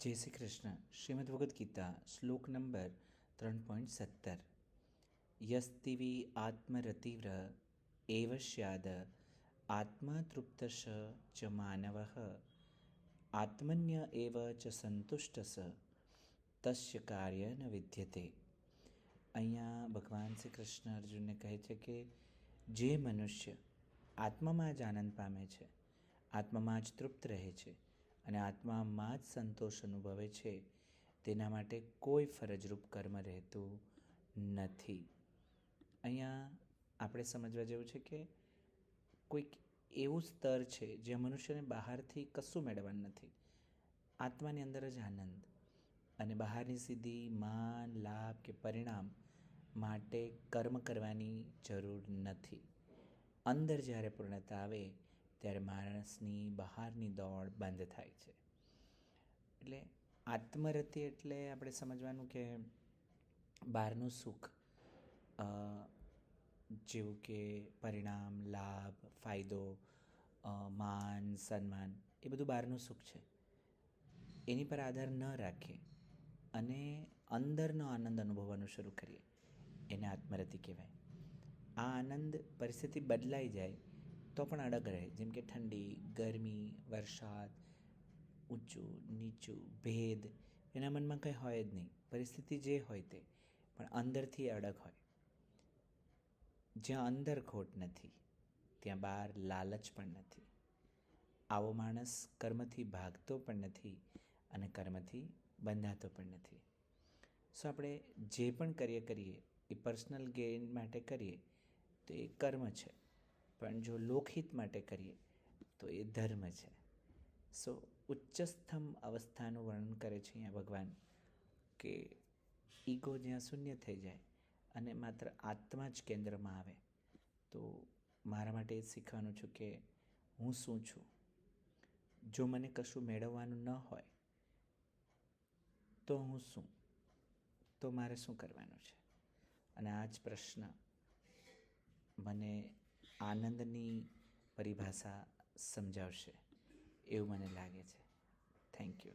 જય શ્રી કૃષ્ણ. શ્રીમદ ભગવદ્ ગીતા, શ્લોક નંબર ત્રણ પોઈન્ટ સત્તર. યસ્તિવી આત્મરતિવ્ર એવ સ્યાદ આત્મતૃપ્તશ ચ માનવ. આત્મન્ય એવ ચ સંતુષ્ટસ તસ્ય કાર્ય ન વિદ્યતે. અહીંયા ભગવાન શ્રી કૃષ્ણ અર્જુનને કહે છે કે, જે મનુષ્ય આત્મામાં જ આનંદ પામે છે, આત્મામાં જ તૃપ્ત રહે છે અને આત્મામાં જ સંતોષ અનુભવે છે. તેના માટે કોઈ ફરજરૂપ કર્મ રહેતું નથી. અહીંયા આપણે સમજવા જેવું છે કે કોઈક એવું સ્તર છે જે મનુષ્યને બહારથી કશું મેળવવાનું નથી. આત્માની અંદર જ આનંદ અને બહારની સીધી માન, લાભ કે પરિણામ માટે કર્મ કરવાની જરૂર નથી. અંદર જ્યારે પૂર્ણતા આવે ત્યારે માણસની બહારની દોડ બંધ થાય છે. એટલે આત્મરતિ એટલે આપણે સમજવાનું કે બહારનું સુખ જેવું કે પરિણામ, લાભ, ફાયદો માન, સન્માન, એ બધું બહારનું સુખ છે. એની પર આધાર ન રાખીએ અને અંદરનો આનંદ અનુભવવાનું શરૂ કરીએ. એને આત્મરતિ કહેવાય. આ આનંદ પરિસ્થિતિ બદલાઈ જાય તો પણ અડગ રહે. જેમ કે ઠંડી, ગરમી, વરસાદ, ઊંચું, નીચું, ભેદ, એના મનમાં કંઈ હોય જ નહીં. પરિસ્થિતિ જે હોય તે, પણ અંદરથી અડગ હોય. જ્યાં અંદર ખોટ નથી, ત્યાં બહાર લાલચ પણ નથી. આવો માણસ કર્મથી ભાગતો પણ નથી અને કર્મથી બંધાતો પણ નથી. સો આપણે જે પણ કાર્ય કરીએ, એ પર્સનલ ગેઇન માટે કરીએ, તો એ કર્મ છે. પણ જો લોકહિત માટે કરીએ, તો એ ધર્મ છે. સો ઉચ્ચસ્થમ અવસ્થાનું વર્ણન કરે છે અહીંયા ભગવાન કે ઈગો જ્યાં શૂન્ય થઈ જાય અને માત્ર આત્મા જ કેન્દ્રમાં આવે, તો મારા માટે એ શીખવાનું છું કે હું શું છું. જો મને કશું મેળવવાનું ન હોય, તો હું શું? તો મારે શું કરવાનું છે? અને આ જ પ્રશ્ન મને આનંદની પરિભાષા સમજાવશે. એવું મને લાગે છે. Thank you